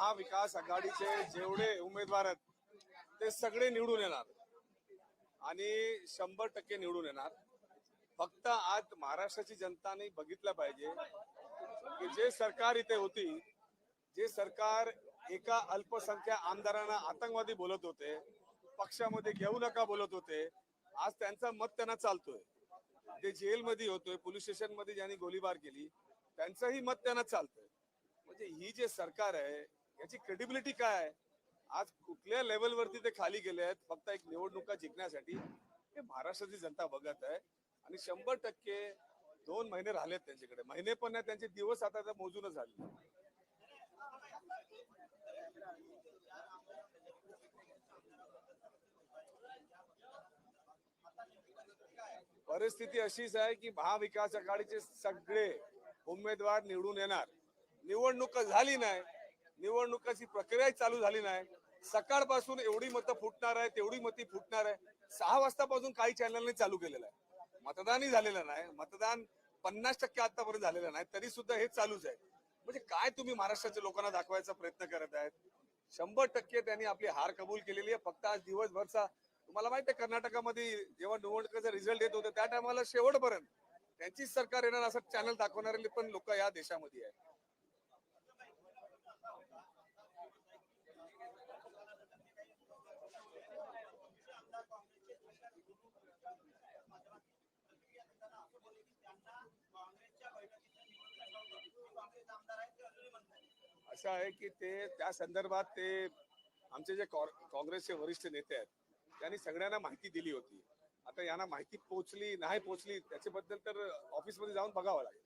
महाविकास आघाडीचे जेवढे उमेदवार आहेत ते सगळे निवडून येणार. आणि शंभर टक्के निवडून येणार. फक्त आज महाराष्ट्राची जनताने बघितलं पाहिजे की जे सरकार इथे होती जे सरकार एका अल्पसंख्या आमदारांना आतंकवादी बोलत होते पक्षामध्ये घेऊ नका बोलत होते आज त्यांचं मत त्यांना चालतोय. जे जेलमध्ये होतोय पोलीस स्टेशनमध्ये ज्यांनी गोळीबार केली त्यांचंही मत त्यांना चालतंय. म्हणजे ही जे सरकार आहे याची क्रेडिबिलिटी काय आहे? आज कुठल्या लेवलवरती ते खाली गेले आहेत? फक्त एक निवडणुका जिंकण्यासाठी हे महाराष्ट्राची जनता बघत आहे. आणि शंभर टक्के दोन महिने राहिलेत त्यांच्याकडे. महिने पण नाही त्यांचे दिवस आता तर मोजूनच झाले. परिस्थिती अशीच आहे की महाविकास आघाडीचे सगळे उमेदवार निवडून येणार. निवडणूक झाली नाही. निवडणुकाची प्रक्रिया चालू झाली नाही. सकाळपासून एवढी मतं फुटणार आहे तेवढी मती फुटणार आहे सहा वाजतापासून काही चॅनलने चालू केलेलं आहे. मतदानही झालेलं नाही. मतदान पन्नास टक्के आतापर्यंत झालेलं नाही. तरी सुद्धा हे चालूच आहे. म्हणजे काय तुम्ही महाराष्ट्राच्या लोकांना दाखवायचा प्रयत्न करत आहेत? शंभर टक्के त्यांनी आपली हार कबूल केलेली आहे. फक्त आज दिवसभरचा तुम्हाला माहिती आहे कर्नाटकामध्ये जेव्हा निवडणुकीचा रिझल्ट येत होता त्या टायमाला शेवटपर्यंत त्यांचीच सरकार येणार असं चॅनल दाखवणारे पण लोक या देशामध्ये आहे असं आहे की ते त्या संदर्भात ते आमचे जे काँग्रेसचे वरिष्ठ नेते आहेत त्यांनी सगळ्यांना माहिती दिली होती. आता यांना माहिती पोहोचली नाही पोहोचली त्याच्याबद्दल तर ऑफिसमध्ये जाऊन बघावं लागेल.